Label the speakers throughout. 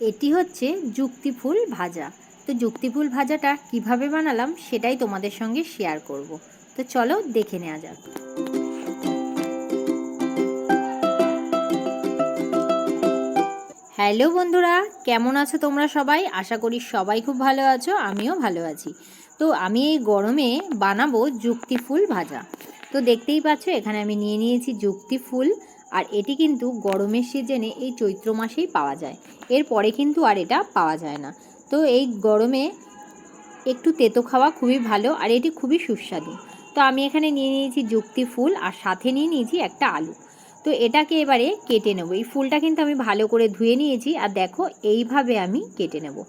Speaker 1: এটি হচ্ছে যুক্তি ফুল ভাজা। তো যুক্তি ফুল ভাজাটা কীভাবে বানালাম সেটাই তোমাদের সঙ্গে শেয়ার করব। তো চলো দেখে নেওয়া যাক। হ্যালো বন্ধুরা, কেমন আছো তোমরা সবাই? আশা করি সবাই খুব ভালো আছো, আমিও ভালো আছি। তো আমি এই গরমে বানাবো যুক্তি ফুল ভাজা। তো দেখতেই পাচ্ছ, এখানে আমি নিয়ে নিয়েছি যুক্তি ফুল আর এটি কিন্তু গরমের সিজনে এই চৈত্র মাসেই পাওয়া যায়। এরপরে কিন্তু আর এটা পাওয়া যায় না। তো এই গরমে একটু তেতো খাওয়া খুবই ভালো আর এটি খুবই সুস্বাদু। তো আমি এখানে নিয়ে নিয়েছি যুক্তি ফুল আর সাথে নিয়ে নিয়েছি একটা আলু। তো এটাকে এবারে কেটে নেব। এই ফুলটা কিন্তু আমি ভালো করে ধুয়ে নিয়েছি আর দেখো এইভাবে আমি কেটে নেব।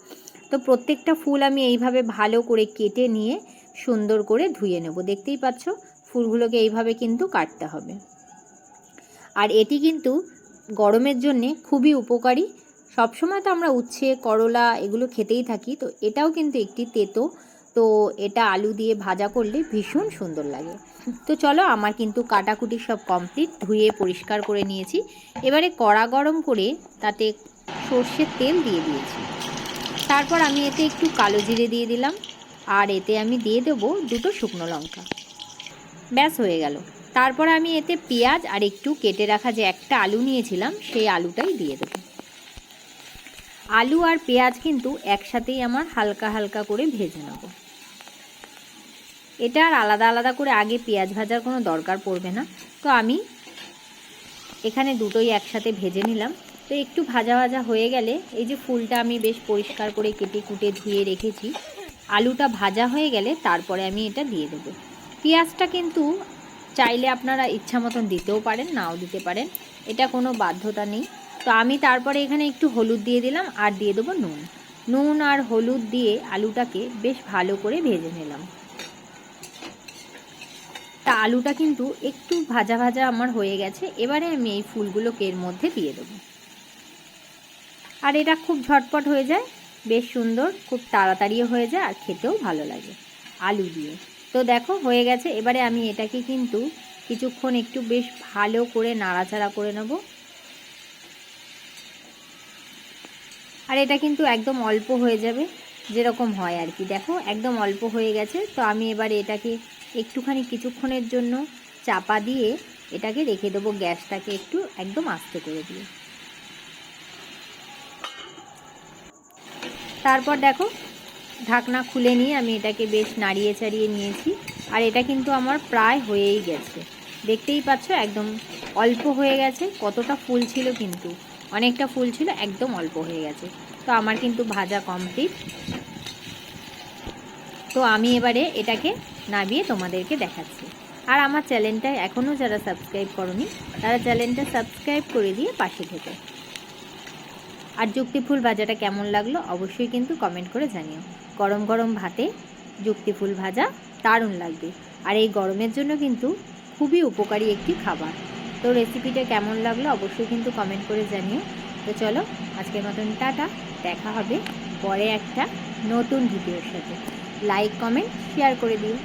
Speaker 1: তো প্রত্যেকটা ফুল আমি এইভাবে ভালো করে কেটে নিয়ে সুন্দর করে ধুয়ে নেব। দেখতেই পাচ্ছ? ফুলগুলোকে এইভাবে কিন্তু কাটতে হবে। আর এটি কিন্তু গরমের জন্যে খুবই উপকারী। সবসময় তো আমরা উচ্ছে, করলা এগুলো খেতেই থাকি, তো এটাও কিন্তু একটি তেতো। তো এটা আলু দিয়ে ভাজা করলে ভীষণ সুন্দর লাগে। তো চলো আমার কিন্তু কাটাকুটি সব কমপ্লিট, ধুয়ে পরিষ্কার করে নিয়েছি। এবারে কড়া গরম করে তাতে সর্ষের তেল দিয়ে দিয়েছি। তারপর আমি এতে একটু কালো জিরে দিয়ে দিলাম। আর এতে আমি দিয়ে দেবো দুটো শুকনো লঙ্কা। ব্যাস হয়ে গেল। তারপর আমি এতে পেঁয়াজ আর একটু কেটে রাখা যে একটা আলু নিয়েছিলাম, সেই আলুটাই দিয়ে দেবো। আলু আর পেঁয়াজ কিন্তু একসাথেই আমার হালকা হালকা করে ভেজে নেব। এটা আর আলাদা আলাদা করে আগে পেঁয়াজ ভাজার কোনো দরকার পড়বে না। তো আমি এখানে দুটোই একসাথে ভেজে নিলাম। তো একটু ভাজা ভাজা হয়ে গেলে এই যে ফুলটা আমি বেশ পরিষ্কার করে কেটে কুটে ধুয়ে রেখেছি, আলুটা ভাজা হয়ে গেলে তারপরে আমি এটা দিয়ে দেবো। পেঁয়াজটা কিন্তু চাইলে আপনারা ইচ্ছা মতন দিতেও পারেন, নাও দিতে পারেন। এটা কোনো বাধ্যতা নেই। তো আমি তারপরে এখানে একটু হলুদ দিয়ে দিলাম আর দিয়ে দেবো নুন। নুন আর হলুদ দিয়ে আলুটাকে বেশ ভালো করে ভেজে নিলাম। তা আলুটা কিন্তু একটু ভাজা ভাজা আমার হয়ে গেছে, এবারে আমি এই ফুলগুলোকে এর মধ্যে দিয়ে দেবো। আর এটা খুব ঝটপট হয়ে যায়, বেশ সুন্দর, খুব তাড়াতাড়িও হয়ে যায় আর খেতেও ভালো লাগে আলু দিয়ে। তো দেখো, হয়ে গেছে। এবারে আমি এটাকে কিন্তু কিছুক্ষণ একটু বেশ ভালো করে নাড়াচাড়া করে নেব। আর এটা কিন্তু একদম অল্প হয়ে যাবে, যেরকম হয় আর কি। দেখো, একদম অল্প হয়ে গেছে। তো আমি এবারে এটাকে একটুখানি কিছুক্ষণের জন্য চাপা দিয়ে এটাকে রেখে দেবো গ্যাসটাকে একটু একদম আস্তে করে দিয়ে। তারপর দেখো ঢাকনা খুলে নিয়ে আমি এটাকে বেশ নাড়িয়ে চাড়িয়ে নিয়েছি। আর এটা কিন্তু আমার প্রায় হয়েই গেছে। দেখতেই পাচ্ছ একদম অল্প হয়ে গেছে, কতটা ফুল ছিল কিন্তু। অনেকটা ফুল ছিল, একদম অল্প হয়ে গেছে। তো আমার কিন্তু ভাজা কমপ্লিট তো আমি এবারে এটাকে নামিয়ে তোমাদেরকে দেখাচ্ছি। আর আমার চ্যানেলটা এখনও যারা সাবস্ক্রাইব করনি, তারা চ্যানেলটা সাবস্ক্রাইব করে দিয়ে পাশে থেকে। আর যুক্তি ফুল ভাজাটা কেমন লাগল অবশ্যই কিন্তু কমেন্ট করে জানিও। গরম গরম ভাতে যুক্তি ফুল ভাজা দারুণ লাগবে। আর এই গরমের জন্য কিন্তু খুবই উপকারী একটি খাবার। তো রেসিপিটা কেমন লাগল অবশ্যই কিন্তু কমেন্ট করে জানিও। তো চলো, আজকের মতন টাটা, দেখা হবে পরে একটা নতুন ভিডিওর সাথে। লাইক কমেন্ট শেয়ার করে দিও।